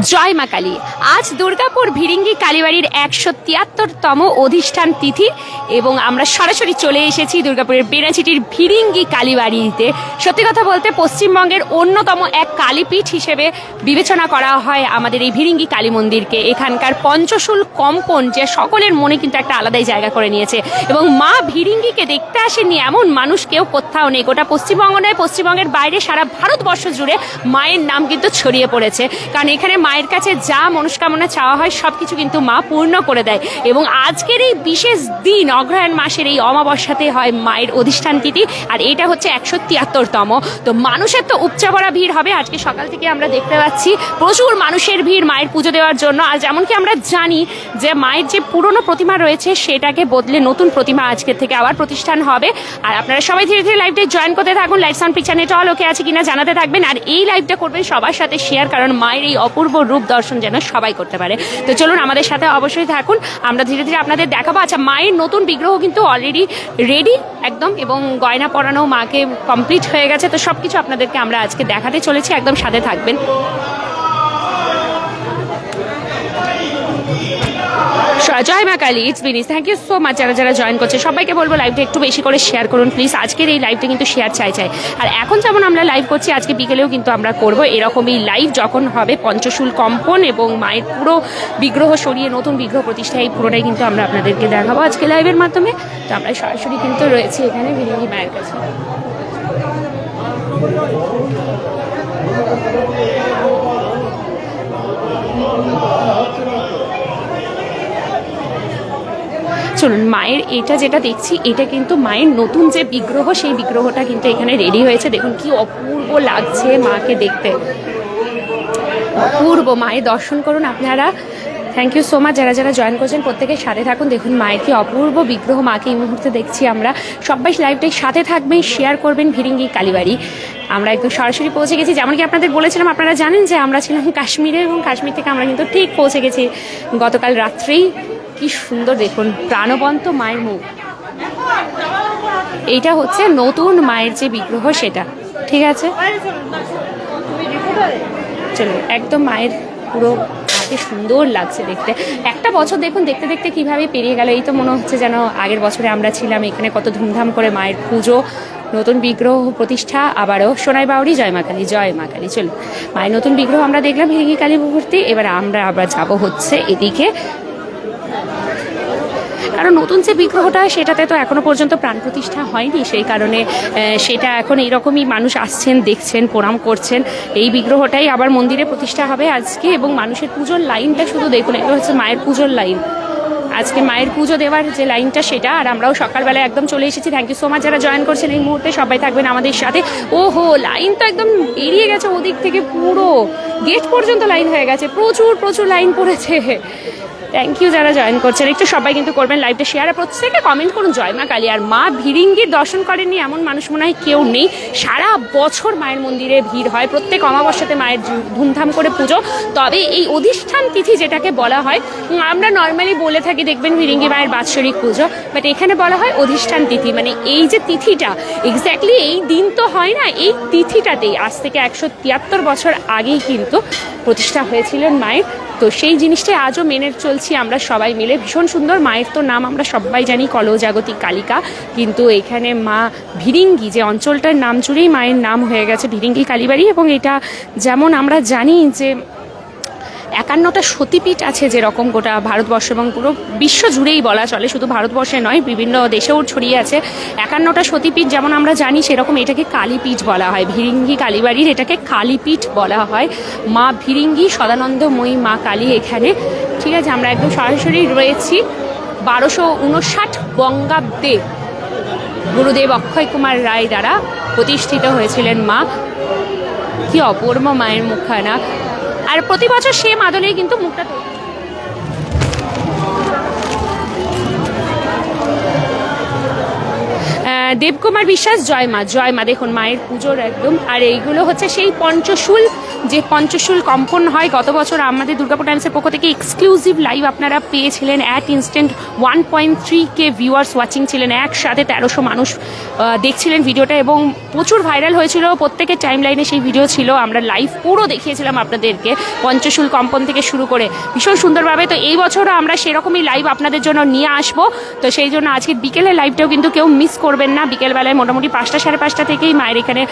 জয় মা কালী। আজ দুর্গাপুর ভিরিঙ্গি কালীবাড়ির একশো তিয়াত্তরতম অধিষ্ঠান তিথি এবং আমরা সরাসরি চলে এসেছি দুর্গাপুরের বেনাচিটির ভিরিঙ্গি কালীবাড়িতে। সত্যি কথা বলতে পশ্চিমবঙ্গের অন্যতম এক কালীপীঠ হিসেবে বিবেচনা করা হয় আমাদের এই ভিরিঙ্গি কালী মন্দিরকে। এখানকার পঞ্চশুল কম্পন যে সকলের মনে কিন্তু একটা আলাদাই জায়গা করে নিয়েছে। এবং মা ভিরিঙ্গিকে দেখতে আসেনি এমন মানুষ কেউ কোথাও নেই। গোটা পশ্চিমবঙ্গ নয়, পশ্চিমবঙ্গের বাইরে সারা ভারতবর্ষ জুড়ে মায়ের নাম কিন্তু ছড়িয়ে পড়েছে। কারণ এখানে মায়ের কাছে যা মনস্কামনা চাওয়া হয় সব কিছু কিন্তু মা পূর্ণ করে দেয়। এবং আজকের এই বিশেষ দিন, অগ্রহায়ণ মাসের এই অমাবস্যাতে হয় মায়ের অধিষ্ঠান তিথি, আর এটা হচ্ছে একশো তিয়াত্তরতম। তো মানুষের তো উপচা ভিড় হবে। আজকে সকাল থেকে আমরা দেখতে পাচ্ছি প্রচুর মানুষের ভিড় মায়ের পুজো দেওয়ার জন্য। আর যেমন কি আমরা জানি যে মায়ের যে পুরনো প্রতিমা রয়েছে, সেটাকে বদলে নতুন প্রতিমা আজকের থেকে আবার প্রতিষ্ঠান হবে। আর আপনারা সবাই ধীরে ধীরে লাইভটা জয়েন করতে থাকুন। Live sound picture net okay আছে কিনা জানাতে থাকবেন। আর এই লাইভটা করবেন সবার সাথে শেয়ার কারণ মায়ের এই অপূর্ব রূপ দর্শন যেন সবাই করতে পারে। তো চলুন আমাদের সাথে অবশ্যই থাকুন। আমরা ধীরে ধীরে আপনাদের দেখাবো। আচ্ছা মায়ের নতুন বিগ্রহ কিন্তু অলরেডি রেডি একদম, এবং গয়না পরানো মাকে কমপ্লিট হয়ে গেছে। তো সব কিছু আপনাদেরকে আমরা আজকে দেখাতে চলেছি। একদম সাথে থাকবেন। জয় মা কালী ইটস বিনিস থ্যাংক ইউ সো মাচ যারা যারা জয়েন করছে। সবাইকে বলব লাইভটা একটু বেশি করে শেয়ার করুন প্লিজ আজকের এই লাইভটা কিন্তু শেয়ার চাই চাই। আর এখন যেমন আমরা লাইভ করছি, আজকে বিকেলেও কিন্তু আমরা করব এরকমই লাইভ যখন হবে পঞ্চশুল কম্পন এবং মায়ের পুরো বিগ্রহ সরিয়ে নতুন বিগ্রহ প্রতিষ্ঠা, এই পুরোটাই কিন্তু আমরা আপনাদেরকে দেখাবো আজকে লাইভের মাধ্যমে। তো আমরা সরাসরি কিন্তু রয়েছি এখানে বিরিঙ্গি মায়ের কাছে। চলুন, মায়ের এটা যেটা দেখছি, এটা কিন্তু মায়ের নতুন যে বিগ্রহ, সেই বিগ্রহটা কিন্তু এখানে রেডি হয়েছে। দেখুন, কি অপূর্ব লাগছে মাকে দেখতে। অপূর্ব, মায়ের দর্শন করুন আপনারা। থ্যাংক ইউ সো মাচ যারা যারা জয়েন করছেন, প্রত্যেকের সাথে থাকুন। দেখুন, মায়ের কি অপূর্ব বিগ্রহ মাকে এই মুহূর্তে দেখছি আমরা। সবাই লাইভটাই সাথে থাকবেন শেয়ার করবেন ভিরিঙ্গি কালীবাড়ি। আমরা একদম সরাসরি পৌঁছে গেছি। যেমন কি আপনাদের বলেছিলাম, আপনারা জানেন যে আমরা ছিলাম কাশ্মীরে এবং কাশ্মীর থেকে আমরা কিন্তু ঠিক পৌঁছে গেছি। গতকাল রাত্রেই কি সুন্দর দেখুন, প্রাণবন্ত মায়ের মুখ। এইটা হচ্ছে নতুন মায়ের যে বিগ্রহ সেটা, ঠিক আছে? চলো, একদম মায়ের পুরো হাতে সুন্দর লাগছে দেখতে। একটা বছর দেখুন, দেখতে দেখতে কীভাবে পেরিয়ে গেল, এই তো মনে হচ্ছে যেন আগের বছরে আমরা ছিলাম, এখানে কত ধুমধাম করে মায়ের পুজো, নতুন বিগ্রহ প্রতিষ্ঠা, আবারও সোনাই বাউরি, জয় মা কালী, জয় মা কালী। চলো, মায়ের নতুন বিগ্রহ আমরা দেখলাম হিঙ্গি কালী মুহূর্তে, এবার আমরা আবার যাব হচ্ছে এদিকে। কারণ নতুন যে বিগ্রহটা, সেটাতে তো এখনও পর্যন্ত প্রাণ প্রতিষ্ঠা হয়নি। সেই কারণে সেটা এখন এইরকমই মানুষ আসছেন, দেখছেন, প্রণাম করছেন। এই বিগ্রহটাই আবার মন্দিরে প্রতিষ্ঠা হবে আজকে এবং মানুষের পুজোর লাইনটা শুধু দেখুন, এটা হচ্ছে মায়ের পুজোর লাইন। আজকে মায়ের পুজো দেওয়ার যে লাইনটা, সেটা, আর আমরাও সকালবেলা একদম চলে এসেছি। থ্যাংক ইউ সো মাচ যারা জয়েন করছেন এই মুহূর্তে। সবাই থাকবেন আমাদের সাথে। ও হো লাইন তো একদম এড়িয়ে গেছে ওদিক থেকে পুরো। গেট পর্যন্ত লাইন হয়ে গেছে। প্রচুর প্রচুর লাইন পড়েছে। থ্যাংক ইউ যারা জয়েন করছেন। একটু সবাই কিন্তু করবেন লাইভটা শেয়ার আর প্রত্যেকে কমেন্ট করুন। জয় মা কালী আর মা ভিরিঙ্গির দর্শন করেননি, এমন মানুষ মনে হয় কেউ নেই। সারা বছর মায়ের মন্দিরে ভিড় হয়, প্রত্যেক অমাবস্যাতে মায়ের ধুমধাম করে পুজো। তবে এই অধিষ্ঠান তিথি যেটাকে বলা হয় আমরা নর্মালি বলে থাকি, দেখবেন ভিরিঙ্গি মায়ের বাৎসরিক পুজো বাট এখানে বলা হয় অধিষ্ঠান তিথি। মানে এই যে তিথিটা এক্স্যাক্টলি এই দিন তো হয় না, এই তিথিটাতেই আজ থেকে একশো তিয়াত্তর বছর আগেই কিন্তু প্রতিষ্ঠা হয়েছিলেন মায়ের তো সেই জিনিসটাই আজও মেনে চলছি আমরা সবাই মিলে। ভীষণ সুন্দর, মায়ের তো নাম আমরা সবাই জানি কলজাগতিক কালিকা। কিন্তু এখানে মা ভিরিঙ্গি, যে অঞ্চলটার নাম জুড়েই মায়ের নাম হয়ে গেছে ভিরিঙ্গি কালীবাড়ি। এবং এটা যেমন আমরা জানি যে একান্নটা সতীপীঠ আছে যেরকম গোটা ভারতবর্ষ এবং পুরো বিশ্ব জুড়েই বলা চলে, শুধু ভারতবর্ষে নয়, বিভিন্ন দেশেও ছড়িয়ে আছে। একান্নটা সতীপীঠ যেমন আমরা জানি, সেরকম এটাকে কালীপীঠ বলা হয়। ভিরিঙ্গি কালীবাড়ির এটাকে কালীপীঠ বলা হয়। মা ভিরিঙ্গি, সদানন্দময়ী মা কালী এখানে। ঠিক আছে, আমরা একদম সরাসরি রয়েছি। বারোশো উনষাট বঙ্গাব্দে গুরুদেব অক্ষয় কুমার রায় দ্বারা প্রতিষ্ঠিত হয়েছিলেন মা। কি অপূর্ব মায়ের মুখখানা। আর প্রতি বছর সেম আদলেই কিন্তু মুখটা তৈরি দেবকুমার বিশ্বাস, জয় মা জয় মা, দেখুন মায়ের পুজোর একদম। আর এইগুলো হচ্ছে সেই পঞ্চশুল যে পঞ্চশুল কম্পন হয়, গত বছর আমাদের দুর্গাপুর টাইমসের পক্ষ থেকে এক্সক্লুসিভ লাইভ আপনারা পেয়েছিলেন at instant one point three K viewers watching ছিলেন, একসাথে তেরোশো মানুষ দেখছিলেন ভিডিওটা এবং প্রচুর ভাইরাল হয়েছিল। প্রত্যেকের টাইম লাইনে সেই ভিডিও ছিল, আমরা লাইভ পুরো দেখিয়েছিলাম আপনাদেরকে পঞ্চশুল কম্পন থেকে শুরু করে। ভীষণ সুন্দরভাবে, তো এই বছরও আমরা সেরকমই লাইভ আপনাদের জন্য নিয়ে আসব। তো সেই জন্য আজকে বিকেলের লাইভটাও কিন্তু কেউ মিস করবেন না। বিকেলবেলায় মোটামুটি পাঁচটা সাড়ে পাঁচটা থেকেই মায়ের এখানে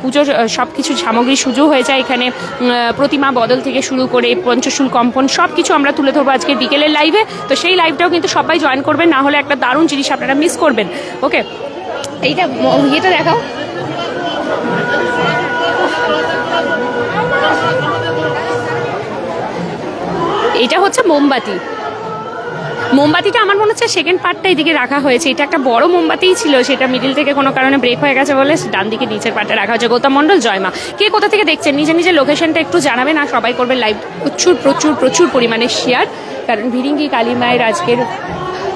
পুজোর সব কিছু সামগ্রী সুজো হয়ে যায় এখানে। আহ, প্রতিমা বদল থেকে শুরু করে পঞ্চশুল কম্পন সব কিছু আমরা তুলে ধরবো আজকে বিকেলের লাইভে তো সেই লাইভটাও কিন্তু সবাই জয়েন করবেন না হলে একটা দারুণ জিনিস আপনারা মিস করবেন। ওকে এইটা ইয়েটা দেখাও। এটা হচ্ছে মোমবাতি। মোমবাতিটা আমার মনে হচ্ছে সেকেন্ড পার্টটা এদিকে রাখা হয়েছে। এটা একটা বড় মোমবাতিই ছিল, সেটা মিডিল থেকে কোনো কারণে ব্রেক হয়ে গেছে বলে ডান দিকে নিচের পার্টটা রাখা হয়েছে। গৌতম মন্ডল জয়মা কে কোথা থেকে দেখছেন? নিজে নিজের লোকেশনটা একটু জানাবেন আর সবাই করবে লাইভ প্রচুর প্রচুর প্রচুর পরিমাণে শেয়ার কারণ ভিরিঙ্গি কালী মায়ের আজকের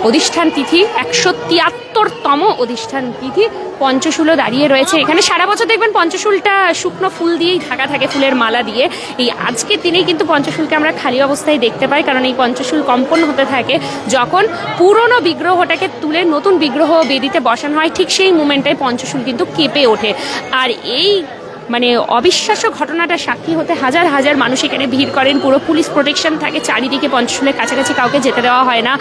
অধিষ্ঠান তিথি, একশো তিয়াত্তরতম অধিষ্ঠান তিথি, পঞ্চশুলও দাঁড়িয়ে রয়েছে এখানে। সারা বছর দেখবেন পঞ্চশুলটা শুকনো ফুল দিয়েই ঢাকা থাকে, ফুলের মালা দিয়ে। এই আজকের দিনেই কিন্তু পঞ্চশুলকে আমরা খালি অবস্থায় দেখতে পাই, কারণ এই পঞ্চশুল কম্পন হতে থাকে যখন পুরনো বিগ্রহটাকে তুলে নতুন বিগ্রহ বেদিতে বসানো হয়, ঠিক সেই মুমেন্টে পঞ্চশুল কিন্তু কেঁপে ওঠে। আর এই মানে অবিশ্বাস্য ঘটনাটা সাক্ষী হতে হাজার হাজার মানুষ এখানে ভিড় করেন। পুরো পুলিশ প্রোটেকশন থাকে, চারিদিকে পঞ্চশুলের কাছাকাছি কাউকে যেতে দেওয়া হয় না।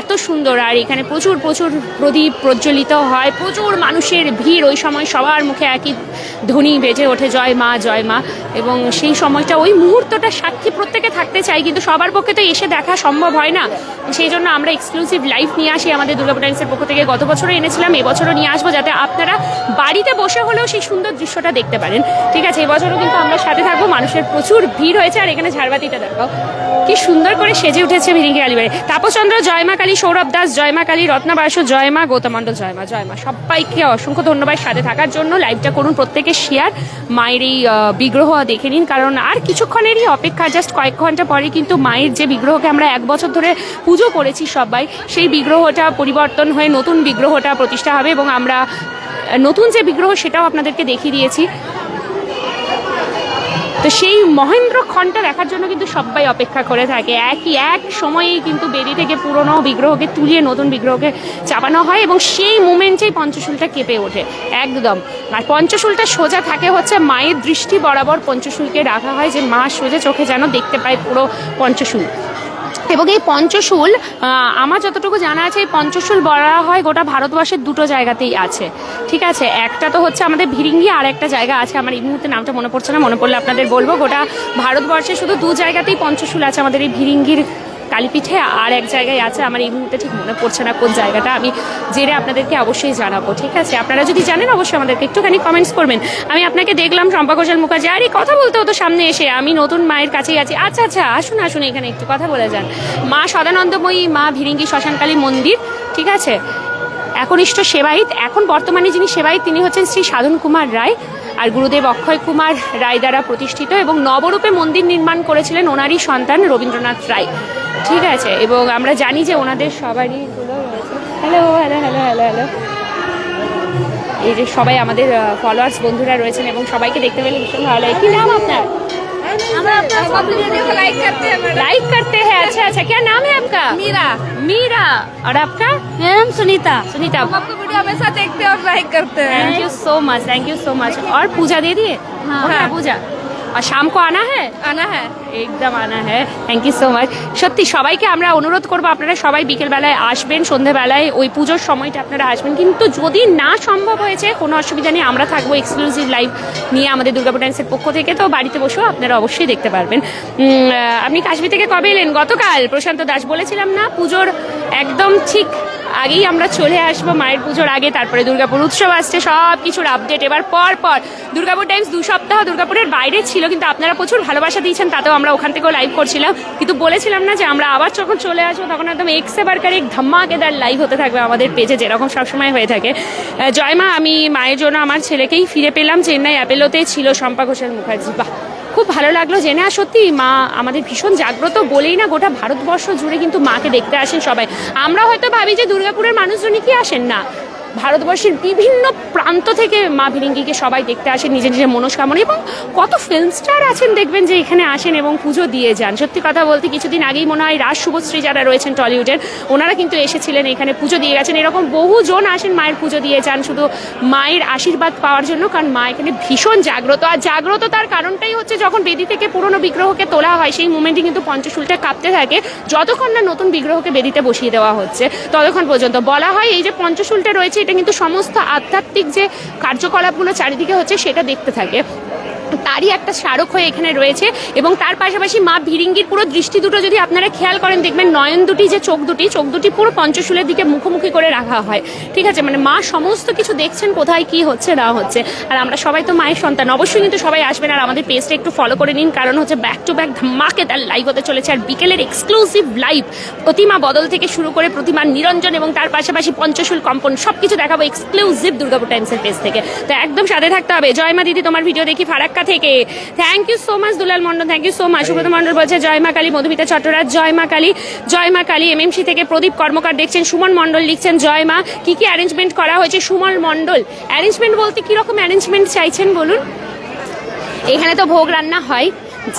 এত সুন্দর, আর এখানে প্রচুর প্রচুর প্রদীপ প্রজ্বলিত হয়। প্রচুর মানুষের ভিড়, ওই সময় সবার মুখে একই ধ্বনি বেজে ওঠে, জয় মা জয় মা। এবং সেই সময়টা, ওই মুহূর্তটা সাক্ষী প্রত্যেকে থাকতে চাই কিন্তু সবার পক্ষে তো এসে দেখা সম্ভব হয় না। সেই জন্য আমরা এক্সক্লুসিভ লাইভ নিয়ে আসি আমাদের দুর্গাপুর টাইমসের পক্ষ থেকে। গত বছরও এনেছিলাম, এবছরও নিয়ে আসব, যাতে আপনারা বাড়িতে বসে হলেও সেই সুন্দর দৃশ্যটা দেখতে পারেন। ঠিক আছে এবছরও কিন্তু আমরা সাথে থাকব, মানুষের প্রচুর ভিড় হয়েছে, আর এখানে ঝাড়বাতিটা দেখাও কি সুন্দর করে সেজে উঠেছে ভিরিঙ্গি আলিবাড়ি তাপসচন্দ্র জয়মা কালী, সৌরভ দাস জয়মা কালী, রত্না বাসু জয়মা গৌতমণ্ডল জয়মা জয়মা সবাইকে অসংখ্য ধন্যবাদ সাথে থাকার জন্য। লাইভটা করুন প্রত্যেকে শেয়ার মায়ের এই বিগ্রহ দেখে নিন, কারণ আর কিছুক্ষণেরই অপেক্ষা জাস্ট কয়েক ঘণ্টা পরে কিন্তু মায়ের যে বিগ্রহকে আমরা এক বছর ধরে পুজো করেছি সবাই, সেই বিগ্রহটা পরিবর্তন হয়ে নতুন বিগ্রহটা প্রতিষ্ঠা হবে এবং আমরা, নতুন যে বিগ্রহ সেটাও আপনাদেরকে দেখিয়ে দিয়েছি। তো সেই মহেন্দ্র ক্ষণটা দেখার জন্য কিন্তু সবাই অপেক্ষা করে থাকে। একই এক সময়েই কিন্তু বেরি থেকে পুরনো বিগ্রহকে তুলিয়ে নতুন বিগ্রহকে চাপানো হয় এবং সেই মুমেন্টেই পঞ্চশুলটা কেঁপে ওঠে। একদম। আর পঞ্চশুলটা সোজা থাকে হচ্ছে মায়ের দৃষ্টি বরাবর পঞ্চশুলকে রাখা হয় যে মা সোজা চোখে যেন দেখতে পায় পুরো পঞ্চশুল। এবং এই পঞ্চশুল আমার যতটুকু জানা আছে, এই পঞ্চশুল বলা হয় গোটা ভারতবর্ষের দুটো জায়গাতেই আছে। ঠিক আছে? একটা তো হচ্ছে আমাদের ভিরিঙ্গি, আর একটা জায়গা আছে আমার এই মুহূর্তে নামটা মনে পড়ছে না, মনে পড়লে আপনাদের বলব। গোটা ভারতবর্ষে শুধু দু জায়গাতেই পঞ্চশুল আছে আমাদের এই ভিরিঙ্গির কালীপিঠে আর এক জায়গায় আছে, আমার এই মুহূর্তে ঠিক মনে পড়ছে না কোন জায়গাটা, আমি জেনে আপনাদেরকে অবশ্যই জানাব, ঠিক আছে? আপনারা যদি জানেন অবশ্যই আমাদেরকে একটুখানি কমেন্টস করবেন। আমি আপনাকে দেখলাম চম্পা ঘোষাল মুখার্জি, আরে কথা বলতে হতো সামনে এসে, আমি নতুন মায়ের কাছেই আছি। আচ্ছা আচ্ছা আসুন আসুন এখানে একটু কথা বলে যান। মা সদানন্দময়ী, মা ভিরিঙ্গি শ্মশানকালী মন্দির, ঠিক আছে? একনিষ্ঠ সেবায়িত, এখন বর্তমানে যিনি সেবায়িত, তিনি হচ্ছেন শ্রী সাধন কুমার রায় আর গুরুদেব অক্ষয় কুমার রায় দ্বারা প্রতিষ্ঠিত এবং নবরূপে মন্দির নির্মাণ করেছিলেন ওনারই সন্তান রবীন্দ্রনাথ রায়। ঠিক আছে এবং আমরা জানি যে ওনাদের সবারই গুলো রয়েছে hello hello hello hello hello এই যে সবাই আমাদের ফলোয়ার্স বন্ধুরা রয়েছেন এবং সবাইকে দেখতে পেলে ভীষণ ভালো লাগে কি নাম আপনার हम अपना सब वीडियो को लाइक करते हैं मैडम लाइक करते हैं अच्छा अच्छा क्या नाम है आपका मीरा मीरा और आपका मेरा नाम सुनीता सुनीता हम आपको वीडियो हमेशा देखते हैं और लाइक करते हैं thank you so much thank you so much और पूजा दे दिए हाँ। हो गया पूजा আর শাম কো আনা হ্যাঁ আনা হ্যাঁ একদম আনা হ্যাঁ থ্যাংক ইউ সো মাচ সত্যি সবাইকে আমরা অনুরোধ করব আপনারা সবাই বিকেলবেলায় আসবেন সন্ধেবেলায় ওই পুজোর সময়টা আপনারা আসবেন। কিন্তু যদি না সম্ভব হয়েছে কোনো অসুবিধা নেই আমরা থাকব এক্সক্লুসিভ লাইভ নিয়ে আমাদের দুর্গাপুর ডান্সের পক্ষ থেকে। তো বাড়িতে বসেও আপনারা অবশ্যই দেখতে পারবেন। আপনি কাশ্মীর থেকে কবে এলেন? গতকাল প্রশান্ত দাস বলেছিলাম না পুজোর একদম ঠিক আগেই আমরা চলে আসব মায়ের পুজোর আগে, তারপরে দুর্গাপুর উৎসব আসছে সব কিছুর আপডেট এবার পর পর। দুর্গাপুর টাইমস দু সপ্তাহ দুর্গাপুরের বাইরে ছিল, কিন্তু আপনারা প্রচুর ভালোবাসা দিয়েছেন, তাতেও আমরা ওখান থেকেও লাইভ করছিলাম। কিন্তু বলেছিলাম না যে আমরা আবার যখন চলে আসব, তখন একদম এক্সে বারকার এক ধাম্মাকেদার লাইভ হতে থাকবে আমাদের পেজে যেরকম সবসময় হয়ে থাকে। জয়মা আমি মায়ের জন্য আমার ছেলেকেই ফিরে পেলাম, চেন্নাই অ্যাপেলোতে ছিল শম্পা ঘোষাল মুখার্জি। বাহ! খুব ভালো লাগল জেনে। আর সত্যি মা আমাদের ভীষণ জাগ্রত বলেই না গোটা ভারতবর্ষ জুড়ে কিন্তু মাকে দেখতে আসেন সবাই। আমরা হয়তো ভাবি যে দুর্গাপুরের মানুষজনই কি আসেন না। ভারতবর্ষের বিভিন্ন প্রান্ত থেকে মা ভিরিঙ্গিকে সবাই দেখতে আসেন নিজের নিজের মনস্কামনা এবং কত ফিল্ম স্টার আছেন দেখবেন যে এখানে আসেন এবং পুজো দিয়ে যান। সত্যি কথা বলতে কিছুদিন আগেই মনে হয় রাজ শুভশ্রী যারা রয়েছেন টলিউডের, ওনারা কিন্তু এসেছিলেন এখানে পুজো দিয়ে গেছেন। এরকম বহুজন আসেন মায়ের পুজো দিয়ে যান শুধু মায়ের আশীর্বাদ পাওয়ার জন্য, কারণ মা এখানে ভীষণ জাগ্রত। আর জাগ্রত তার কারণটাই হচ্ছে যখন বেদি থেকে পুরনো বিগ্রহকে তোলা হয়, সেই মুমেন্টে কিন্তু পঞ্চশুলটা কাঁপতে থাকে। যতক্ষণ না নতুন বিগ্রহকে বেদিতে বসিয়ে দেওয়া হচ্ছে, ততক্ষণ পর্যন্ত। বলা হয় এই যে পঞ্চশুলটা রয়েছে এটা কিন্তু সমস্ত আধ্যাত্মিক যে কার্যকলাপগুলো চারিদিকে হচ্ছে সেটা দেখতে থাকে। তারই একটা স্মারক হয়ে এখানে রয়েছে এবং তার পাশাপাশি মা ভিরিঙ্গির পুরো দৃষ্টি দুটো যদি আপনারা খেয়াল করেন, দেখবেন নয়ন দুটি, যে চোখ দুটি চোখ দুটি পুরো পঞ্চশুলের দিকে মুখোমুখি করে রাখা হয়। ঠিক আছে? মানে মা সমস্ত কিছু দেখছেন, কোথায় কি হচ্ছে, না হচ্ছে। আর আমরা সবাই তো মায়ের সন্তান, অবশ্যই কিন্তু সবাই আসবেন। আর আমাদের পেজটা একটু ফলো করে নিন, কারণ হচ্ছে ব্যাক টু ব্যাক ধামাকে তার লাইভ হতে চলেছে। আর বিকেলের এক্সক্লুসিভ লাইভ প্রতিমা বদল থেকে শুরু করে প্রতিমার নিরঞ্জন এবং তার পাশাপাশি পঞ্চশুল কম্পন সব কিছু দেখাবো এক্সক্লুসিভ দুর্গাপুর টাইমসের পেজ থেকে। তো একদম সাথে থাকতে হবে। জয় মা দিদি, তোমার ভিডিও দেখি ফারাক্কা থেকে। Thank you so much Dulal Mondal thank you so much Subrata Mondal বলছে জয় মা কালী মধুমিতা চট্টরাজ জয় মা কালী জয় মা কালী। এমএমসি থেকে প্রদীপ কর্মকার দেখছেন সুমন মন্ডল লিখছেন জয় মা। কি কি অ্যারেঞ্জমেন্ট করা হয়েছে সুমন মন্ডল অ্যারেঞ্জমেন্ট বলতে কীরকম অ্যারেঞ্জমেন্ট চাইছেন বলুন? এখানে তো ভোগ রান্না হয়।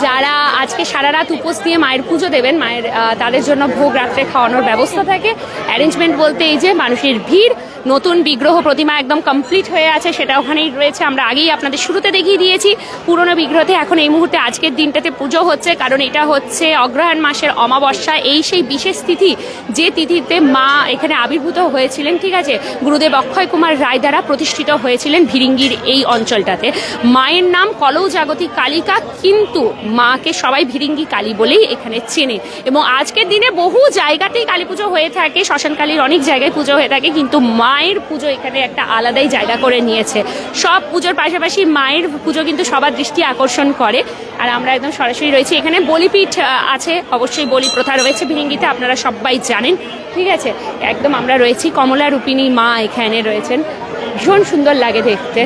যারা আজকে সারা রাত উপোস দিয়ে মায়ের পুজো দেবেন মায়ের তাদের জন্য ভোগ রাত্রে খাওয়ানোর ব্যবস্থা থাকে। অ্যারেঞ্জমেন্ট বলতে এই যে মানুষের ভিড় নতুন বিগ্রহ প্রতিমা একদম কমপ্লিট হয়ে আছে, সেটা ওখানেই রয়েছে। আমরা আগেই আপনাদের শুরুতে দেখিয়ে দিয়েছি, পুরনো বিগ্রহতে এখন এই মুহূর্তে আজকের দিনটাতে পুজো হচ্ছে, কারণ এটা হচ্ছে অগ্রহায়ণ মাসের অমাবস্যা। এই সেই বিশেষ তিথি যে তিথিতে মা এখানে আবির্ভূত হয়েছিলেন, ঠিক আছে? গুরুদেব অক্ষয় কুমার রায় দ্বারা প্রতিষ্ঠিত হয়েছিলেন ভিরিঙ্গির এই অঞ্চলটাতে। মায়ের নাম কলৌ জাগতিক কালিকা, কিন্তু মাকে সবাই ভিরিঙ্গি কালী বলেই এখানে চেনে। এবং আজকের দিনে বহু জায়গাতেই কালী পুজো হয়ে থাকে শ্মশান কালীর অনেক জায়গায় পুজো হয়ে থাকে, কিন্তু মায়ের পুজো এখানে একটা আলাদাই জায়গা করে নিয়েছে। সব পুজোর পাশাপাশি মায়ের পুজো কিন্তু সবার দৃষ্টি আকর্ষণ করে। আর আমরা একদম সরাসরি রয়েছি। এখানে বলিপীঠ আছে। অবশ্যই বলি প্রথা রয়েছে ভিরিঙ্গিতে, আপনারা সবাই জানেন। ঠিক আছে? একদম আমরা রয়েছি। কমলা রূপিণী মা এখানে রয়েছেন। ভীষণ সুন্দর লাগে দেখতে।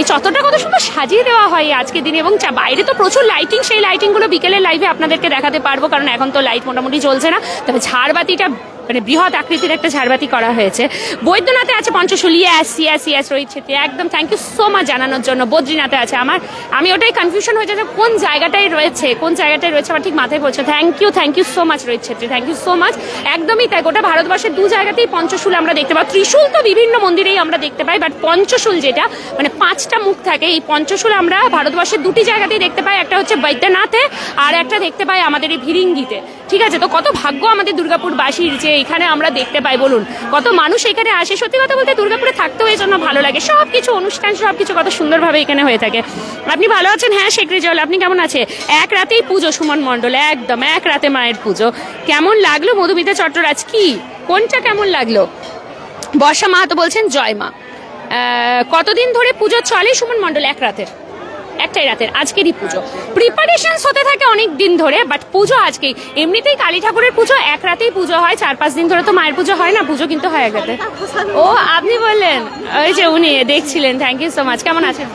এই চত্বরটা কত সুন্দর সাজিয়ে দেওয়া হয় আজকের দিনে এবং বাইরে তো প্রচুর লাইটিং সেই লাইটিংগুলো বিকেলের লাইভে আপনাদেরকে দেখাতে পারব। কারণ এখন তো লাইট মোটামুটি জ্বলছে না। তবে ঝাড়বাতিটা মানে বৃহৎ আকৃতির একটা ঝাড়বাতি করা হয়েছে। বৈদ্যনাথে আছে পঞ্চশুলি ইয়াস ইয়াস ইয়াস রোহিত ছেত্রী একদম থ্যাংক ইউ সো মাচ জানানোর জন্য। বদ্রীনাথে আছে আমার। আমি ওটাই কনফিউশন হয়ে যাচ্ছে, কোন জায়গাটায় রয়েছে, কোন জায়গাটায় রয়েছে আমার ঠিক মাথায় পড়ছে thank you thank you so much Rohit Chhetri thank you so much একদমই তাই, গোটা ভারতবর্ষের দু জায়গাতেই পঞ্চশুল আমরা দেখতে পাই। ত্রিশূল তো বিভিন্ন মন্দিরেই আমরা দেখতে পাই বাট পঞ্চশুল যেটা মানে পাঁচটা মুখ থাকে, এই পঞ্চশুল আমরা ভারতবর্ষের দুটি জায়গাতেই দেখতে পাই। একটা হচ্ছে বৈদ্যনাথে, আর একটা দেখতে পাই আমাদের এই ভিরিঙ্গিতে। ঠিক আছে, তো কত ভাগ্য আমাদের দুর্গাপুরবাসীর যে এখানে আমরা দেখতে পাই, বলুন। কত মানুষ এখানে আসে। সত্যি কথা বলতে দুর্গাপুরে থাকতেও এই জন্য ভালো লাগে। সব কিছু অনুষ্ঠান সব কিছু কত সুন্দরভাবে এখানে হয়ে থাকে। আপনি ভালো আছেন? হ্যাঁ শেখরি জল আপনি কেমন আছে? এক রাতেই পুজো, সুমন মণ্ডল, একদম এক রাতে মায়ের পুজো। কেমন লাগল মধুমিতা চট্টরাজ? কি? কোনটা কেমন লাগল? বর্ষা মাহাতো বলছেন, জয় মা। কতদিন ধরে পুজো চলে সুমন মণ্ডল এক রাতের একটাই রাতের আজকেরই পুজো। প্রিপারেশনস হতে থাকে অনেক দিন ধরে বাট পুজো আজকে এমনিতেই কালী ঠাকুরের পুজো এক রাতেই পুজো হয়, চার পাঁচ দিন ধরে তো মায়ের পুজো হয় না, পুজো কিন্তু হয় এক রাতে। ও, আপনি বললেন, ওই যে উনি দেখছিলেন থ্যাংক ইউ সো মাচ কেমন আছেন?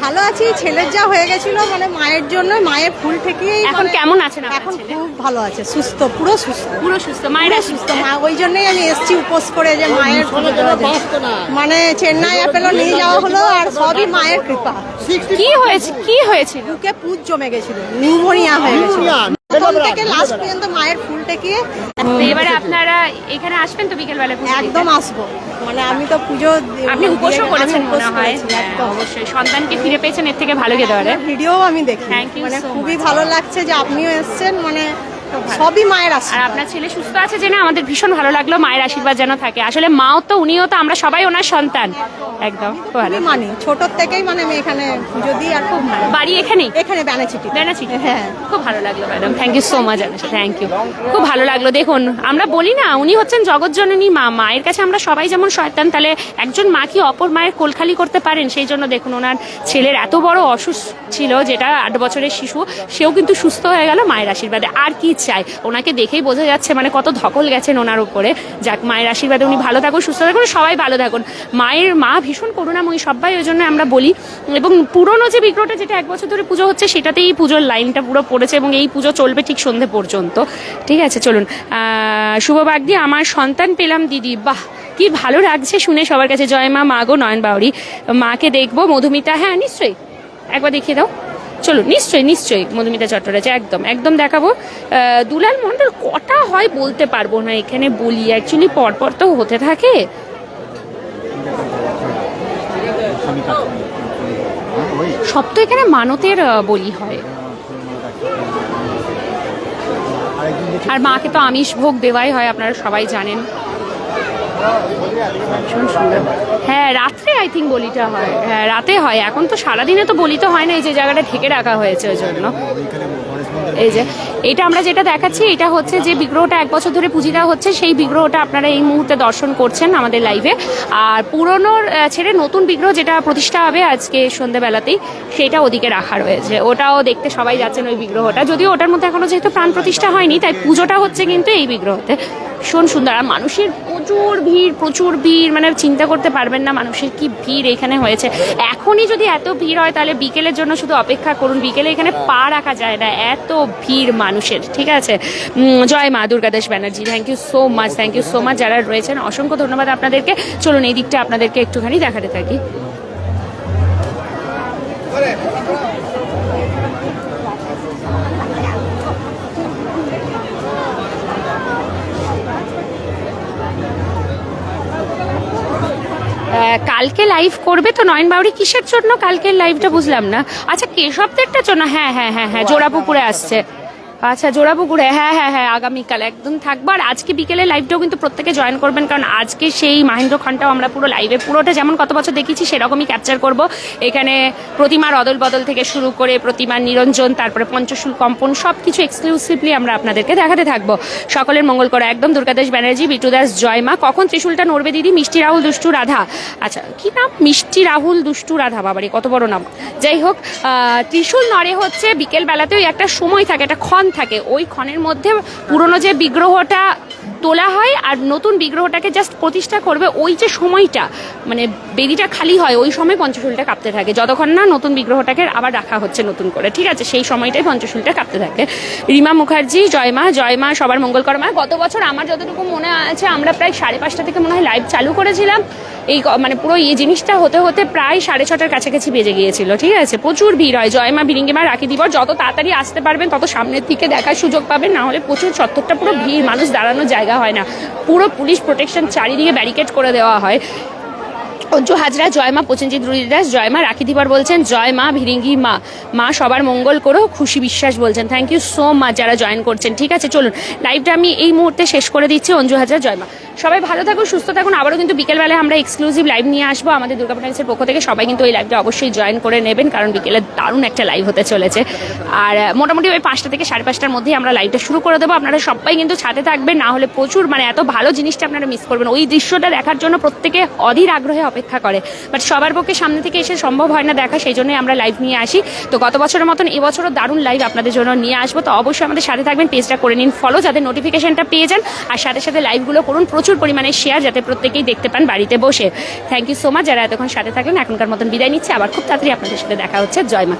ভালো আছি ছেলের যা হয়ে গেছিল মানে মায়ের জন্য মায়ের ফুল থেকেই এখন মানে- কেমন আছে না এখন খুব ভালো আছে সুস্থ পুরো সুস্থ। পুরো সুস্থ মায়েরা সুস্থ মা ওই জন্যই আমি এসছি উপোস করে যে মায়ের। মানে চেন্নাই অ্যাপেলো নিয়ে যাওয়া হলো আর সবই মায়ের কৃপা। কি হয়েছে কি হয়েছে বুকে পুজ জমে গেছিল নিউমোনিয়া হয়ে গেছিল। প্রথম থেকে লাস্ট পর্যন্ত মায়ের ফুল টেকিয়ে এবারে আপনারা এখানে আসবেন তো বিকেলবেলা একদম আসব। মানে আমি তো পুজো আপনি উপোসও করেছেন মনে হয়। হ্যাঁ। অবশ্যই। সন্তানকে ফিরে পেয়েছেন এর থেকে ভালো পারে ভিডিও আমি দেখি। মানে খুবই ভালো লাগছে যে আপনিও এসেছেন মানে সবই মায়ের আর আপনার ছেলে সুস্থ আছে জেনে আমাদের ভীষণ ভালো লাগল মায়ের আশীর্বাদ যেন থাকে। আসলে মাও তো উনিও তো আমরা সবাই ওনার সন্তান। একদম মানি থেকেই মানে আমি এখানে দিই আর খুব বাড়ি এখানেই এখানে ব্যানাচিটি বেনাচিটি হ্যাঁ। খুব ভালো লাগল madam thank you so much thank you খুব ভালো লাগল দেখুন আমরা বলি না উনি হচ্ছেন জগৎজননী মা। মায়ের কাছে আমরা সবাই যেমন শয়তান তাহলে একজন মা কি অপর মায়ের কোলখালি করতে পারেন? সেই জন্য দেখুন ওনার ছেলের এত বড় অসুস্থ ছিল যেটা আট বছরের শিশু সেও কিন্তু সুস্থ হয়ে গেল মায়ের আশীর্বাদে। আর কি চায় ওনাকে দেখেই বোঝা যাচ্ছে মানে কত ধকল গেছেন ওনার উপরে। যাক, মায়ের আশীর্বাদে উনি ভালো থাকুন, সুস্থ থাকুন, সবাই ভালো থাকুন। মায়ের মা ভীষণ করুণাময়ী সবাই ওই জন্য আমরা বলি। এবং পুরনো যে বিগ্রহটা যেটা এক বছর ধরে পুজো হচ্ছে, সেটাতেই এই পুজোর লাইনটা পুরো পড়েছে এবং এই পুজো চলবে ঠিক সন্ধে পর্যন্ত। ঠিক আছে, চলুন। শুভ বাগদি, আমার সন্তান পেলাম, দিদি। বাহ, কি ভালো লাগছে শুনে সবার কাছে। জয় মা মা গো নয়ন বাউরি মাকে দেখব, মধুমিতা। হ্যাঁ নিশ্চয়ই। একবার দেখিয়ে দাও। চলো নিশ্চয়ই নিশ্চয়ই, মধুমিতা চট্টোরাজ একদম একদম দেখাবো। দুলাল মণ্ডল কটা হয় বলতে পারব না, এখানে বলি অ্যাকচুয়ালি পরপর তো হতে থাকে। সব তো এখানে মানতের বলি হয়। আর মাকে তো আমিষ ভোগ দেওয়াই হয়, আপনারা সবাই জানেন। ভীষণ সুন্দর। হ্যাঁ রাত্রে আই থিঙ্ক বলিটা হয়। হ্যাঁ রাতে হয়। এখন তো সারাদিনে তো বলি তো হয় না, এই যে জায়গাটা ঢেকে রাখা হয়েছে ওই জন্য। এই যে, এটা আমরা যেটা দেখাচ্ছি, এটা হচ্ছে যে বিগ্রহটা এক বছর ধরে পূজিতা হচ্ছে। সেই বিগ্রহটা আপনারা এই মুহূর্তে দর্শন করছেন আমাদের লাইভে আর পুরনোর ছেড়ে নতুন বিগ্রহ যেটা প্রতিষ্ঠা হবে আজকে সন্ধ্যেবেলাতেই, সেটা ওদিকে রাখা রয়েছে। ওটাও দেখতে সবাই যাচ্ছেন ওই বিগ্রহটা। যদিও ওটার মধ্যে এখনও যেহেতু প্রাণ প্রতিষ্ঠা হয়নি, তাই পুজোটা হচ্ছে কিন্তু এই বিগ্রহতে। ভীষণ সুন্দর। আর মানুষের প্রচুর ভিড় প্রচুর ভিড় মানে চিন্তা করতে পারবেন না মানুষের কি ভিড় এখানে হয়েছে। এখনই যদি এত ভিড় হয় তাহলে বিকেলের জন্য শুধু অপেক্ষা করুন। বিকেলে এখানে পা রাখা যায় না, এত ভিড় মানুষের, ঠিক আছে? জয় মা Durgadas Banerjee thank you so much thank you so much যারা রয়েছেন। অসংখ্য ধন্যবাদ আপনাদেরকে। চলুন, এই দিকটা আপনাদেরকে একটুখানি দেখাতে থাকি। কালকে লাইভ করবে তো নয়ন বাউরি কিসের জন্য কালকের লাইভটা বুঝলাম না। আচ্ছা কেশবদেরটার জন্য হ্যাঁ হ্যাঁ হ্যাঁ হ্যাঁ জোড়াপুকুরে আসছে। আচ্ছা জোড়াপুকুরে হ্যাঁ হ্যাঁ হ্যাঁ আগামীকাল একদম থাকব। আর আজকে বিকেলে লাইভটাও কিন্তু প্রত্যেকে জয়েন করবেন, কারণ আজকে সেই মাহেন্দ্র খানটাও আমরা পুরো লাইভে পুরোটা যেমন কত বছর দেখেছি, সেরকমই ক্যাপচার করব। এখানে প্রতিমার অদল বদল থেকে শুরু করে প্রতিমার নিরঞ্জন, তারপরে পঞ্চশুল কম্পন সব কিছু এক্সক্লুসিভলি আমরা আপনাদেরকে দেখাতে থাকব। সকলের মঙ্গল করা। একদম দুর্গাদাস ব্যানার্জি বিটু দাস জয়মা কখন ত্রিশুলটা নড়বে দিদি? মিষ্টি রাহুল, দুষ্টু রাধা। আচ্ছা কি নাম? মিষ্টি রাহুল, দুষ্টু রাধা, বাবারে, কত বড় নাম। যাই হোক ত্রিশূল নড়ে হচ্ছে বিকেল বেলাতে একটা সময় থাকে, একটা ক্ষণ থাকে ওই ক্ষণের মধ্যে পুরনো যে বিগ্রহটা তোলা হয় আর নতুন বিগ্রহটাকে জাস্ট প্রতিষ্ঠা করবে ওই যে সময়টা মানে বেদিটা খালি হয়, ওই সময় পঞ্চশুলটা কাঁপতে থাকে। যতক্ষণ না নতুন বিগ্রহটাকে আবার রাখা হচ্ছে নতুন করে। ঠিক আছে, সেই সময়টাই পঞ্চশুলটা কাঁপতে থাকে। রিমা মুখার্জি জয়মা জয়মা সবার মঙ্গল কর মা। গত বছর আমার যতটুকু মনে আছে, আমরা প্রায় সাড়ে পাঁচটা থেকে মনে হয় লাইভ চালু করেছিলাম। এই মানে পুরো এই জিনিসটা হতে হতে প্রায় সাড়ে ছটার কাছাকাছি বেজে গিয়েছিল, ঠিক আছে? প্রচুর ভিড় হয়। জয়মা বিরিঙ্গিমা রাখি দিবর যত তাড়াতাড়ি আসতে পারবেন, তত সামনের দিকে দেখার সুযোগ পাবেন। না হলে প্রচুর চত্বরটা পুরো ভিড়, মানুষ দাঁড়ানোর জায়গা হয় না। পুরো পুলিশ প্রোটেকশন চারিদিকে ব্যারিকেড করে দেওয়া হয়। অঞ্জু হাজরা জয়মা প্রচেনজিৎ রুদিদাস জয় মা, রাখি দিবার বলছেন, জয় মা, ভিরিঙ্গি মা মা সবার মঙ্গল করো, খুশি বিশ্বাস বলছেন। থ্যাংক ইউ সো মাচ যারা জয়েন করছেন। ঠিক আছে, চলুন লাইভটা আমি এই মুহূর্তে শেষ করে দিচ্ছি। অঞ্জু হাজরা, জয় মা। সবাই ভালো থাকুন, সুস্থ থাকুন। আবারও কিন্তু বিকেলবেলায় আমরা এক্সক্লুসিভ লাইভ নিয়ে আসব আমাদের দুর্গাপুর টাইমসের পক্ষ থেকে। সবাই কিন্তু ওই লাইভটা অবশ্যই জয়েন করে নেবেন, কারণ বিকেলে দারুণ একটা লাইভ হতে চলেছে। আর মোটামুটি ওই পাঁচটা থেকে সাড়ে পাঁচটার মধ্যেই আমরা লাইভটা শুরু করে দেবো। আপনারা সবাই কিন্তু ছাদে থাকবেন, না হলে প্রচুর মানে এত ভালো জিনিসটা আপনারা মিস করবেন। ওই দৃশ্যটা দেখার জন্য প্রত্যেকে অধীর আগ্রহে অপেক্ষা করে। বাট সবার পক্ষে সামনে থেকে এসে সম্ভব হয় না দেখা, সেই জন্যই আমরা লাইভ নিয়ে আসি। তো গত বছরের মতন এবছরও দারুণ লাইভ আপনাদের জন্য নিয়ে আসব। তো অবশ্যই আমাদের সাথে থাকবেন পেজটা করে নিন ফলো যাতে নোটিফিকেশনটা পেয়ে যান। আর সাথে সাথে লাইভগুলো করুন প্রচুর পরিমাণে শেয়ার যাতে প্রত্যেকেই দেখতে পান বাড়িতে বসে। থ্যাংক ইউ সো মাচ যারা এতক্ষণ সাথে থাকলেন, এখনকার মতন বিদায় নিচ্ছে। আবার খুব তাড়াতাড়ি আপনাদের সাথে দেখা হচ্ছে। জয় মা